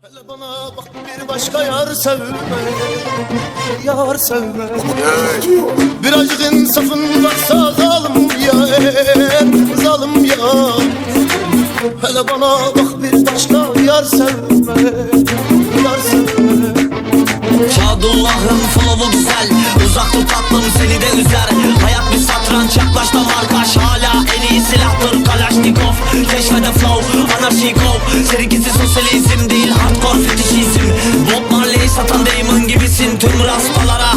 Hele bana bak bir başka yar sevme Yar sevme. Birazcık insafın varsa zalim ya Zalim ya Hele bana bak bir başka yar sevme Şadullah'ın flow'u güzel. Uzak tut tatlım seni de üzer. Hayat bir satranç yaklaş da markaş Hala en iyi silahtır. Kalashnikov Keşfede flow anarşikov Sergisi sosyalizm değil Hardcore fetişizm. Bob Marley satan Damon gibisin. Tüm raspalara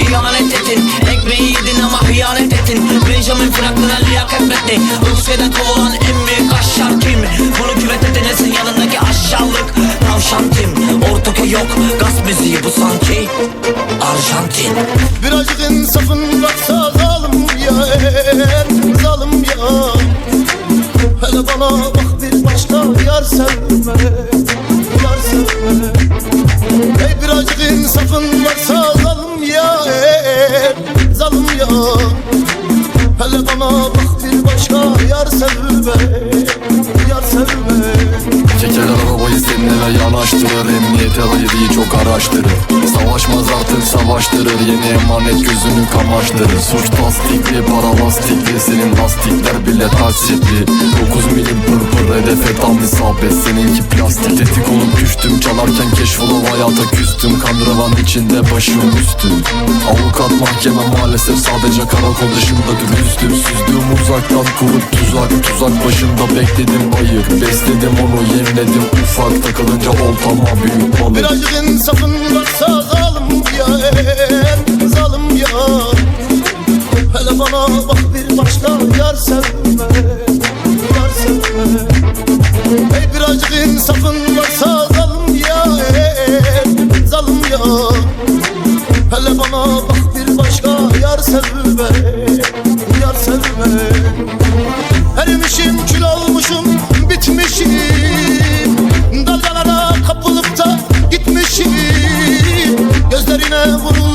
ihanet ettin Ekmeği yedin ama hıyanet ettin Benjamin Franklin'e liyakat metni Rusya'da kovulan Gaz müziği bu sanki Arjantin. Birazcık insafın varsa zalim ya Zalim ya. Hele bana bak bir başka yar sevme Yar sevme seninle yanaştırır Emniyete ayırıyı çok araştırır. Savaşmaz artık savaştırır. Yeni emanet gözünü kamaştırır. Suç tasdikli para lastikli Senin lastikler bile taksitli. 9 milim pırpır hedefe tam isabet Seninki plastik. Tetik olup düştüm Çalarken keşfolup hayata küstüm. Kandıravan içinde başım üstü. Avukat mahkeme maalesef sadece karakol dışında dürüsttür. Süzdüğüm uzaktan kurup tuzak Tuzak başında bekledim bayır Besledim onu yemledim. Ufak Takılınca oltama büyük balık Birazcık insafın varsa zalim ya Zalim ya Hele bana bak bir başka yar sevme Yar sevme. Hey birazcık insafın sevme Yar sevme Erimişim kül olmuşum bitmişim. Dalgalara kapılıp da gitmişim. Gözlerine vurulmuşum